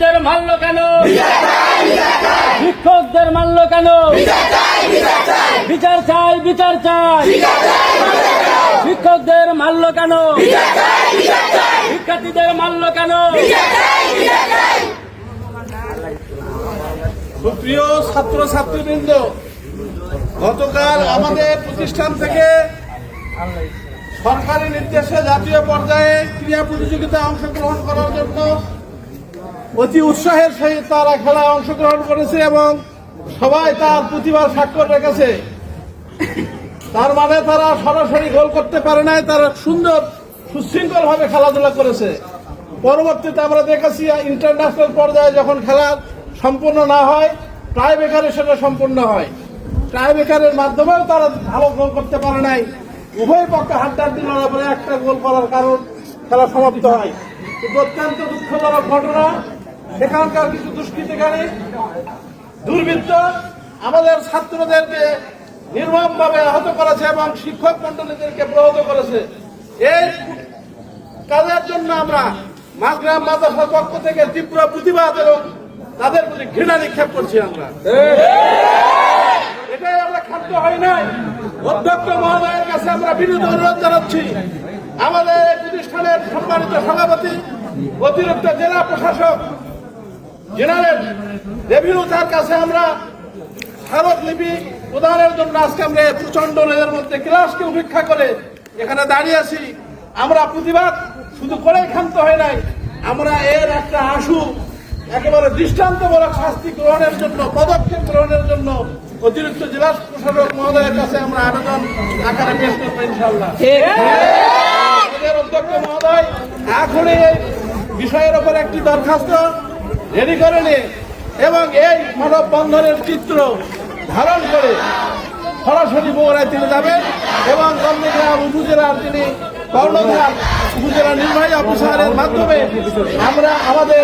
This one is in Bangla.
শিক্ষার্থীদের মারলো কেন? শিক্ষকদের মারলো কেন? বিচার চাই বিচার চাই। শিক্ষকদের মারলো কেন? শিক্ষার্থীদের মারলো কেন? সুপ্রিয় ছাত্র ছাত্রীবৃন্দ গতকাল আমাদের প্রতিষ্ঠান থেকে সরকারি নির্দেশে জাতীয় পর্যায়ে ক্রীড়া প্রতিযোগিতায় অংশগ্রহণ করার জন্য অতি উৎসাহের সহিত তারা খেলায় অংশগ্রহণ করেছে এবং সবাই তার প্রতিভার স্বাক্ষর রেখেছে। তার মানে তারা সরাসরি গোল করতে পারে নাই, তারা সুন্দর সুশৃঙ্খল ভাবে খেলাধুলা করেছে। পরবর্তীতে আমরা দেখেছি ইন্টারন্যাশনাল পর্যায়ে যখন খেলা সম্পূর্ণ না হয় ট্রাই বেকারে সেটা সম্পূর্ণ হয়। ট্রাই বেকারের মাধ্যমেও তারা ভালো গোল করতে পারে নাই। উভয় পক্ষে হাড্ডাহাড্ডি পরে একটা গোল করার কারণ খেলা সমাপ্ত হয়। অত্যন্ত দুঃখজনক ঘটনা সেখানকার কিছু দুষ্কৃতিকারী দুর্বৃত্ত আমাদের ছাত্রদেরকে নির্মমভাবে আহত করেছে এবং শিক্ষক মন্ডলীদেরকে প্রহত করেছে। এই কাজের জন্য আমরা মাঝগ্রাম মাদ্রাসার পক্ষ থেকে তীব্র প্রতিবাদ এবং তাদের প্রতি ঘৃণা নিক্ষেপ করছি আমরা। এটাই আমরা খাদ্য হয় নাই। অধ্যক্ষ মহোদয়ের কাছে আমরা বিনীত অনুরোধ জানাচ্ছি। আমাদের প্রতিষ্ঠানের সম্মানিত সভাপতি, অতিরিক্ত জেলা প্রশাসক জেনারেল রেভিনিউ তার কাছে আমরা স্মারকলিপি প্রদানের জন্য আজকে আমরা প্রচণ্ড রোদের মধ্যে ক্লাসকে উপেক্ষা করে এখানে দাঁড়িয়ে আছি। আমরা প্রতিবাদ শুধু করেই ক্ষান্ত হয় নাই আমরা এর একটা আশু একেবারে দৃষ্টান্তমূলক শাস্তি গ্রহণের জন্য পদক্ষেপ গ্রহণের জন্য অতিরিক্ত জেলা প্রশাসক মহোদয়ের কাছে আমরা আবেদন আকারে পেশ করব ইনশাল্লাহ অধ্যক্ষ মহোদয় এখনই এই বিষয়ের উপর একটি দরখাস্ত রেডি করে নিয়ে এবং এই মানববন্ধনের চিত্র ধারণ করে সরাসরি বগুড়ায় তিনি যাবেন এবং চন্দ্রগ্রাম উপজেলার তিনি কর্ণধার উপজেলা নির্বাহী অফিসারের মাধ্যমে আমরা আমাদের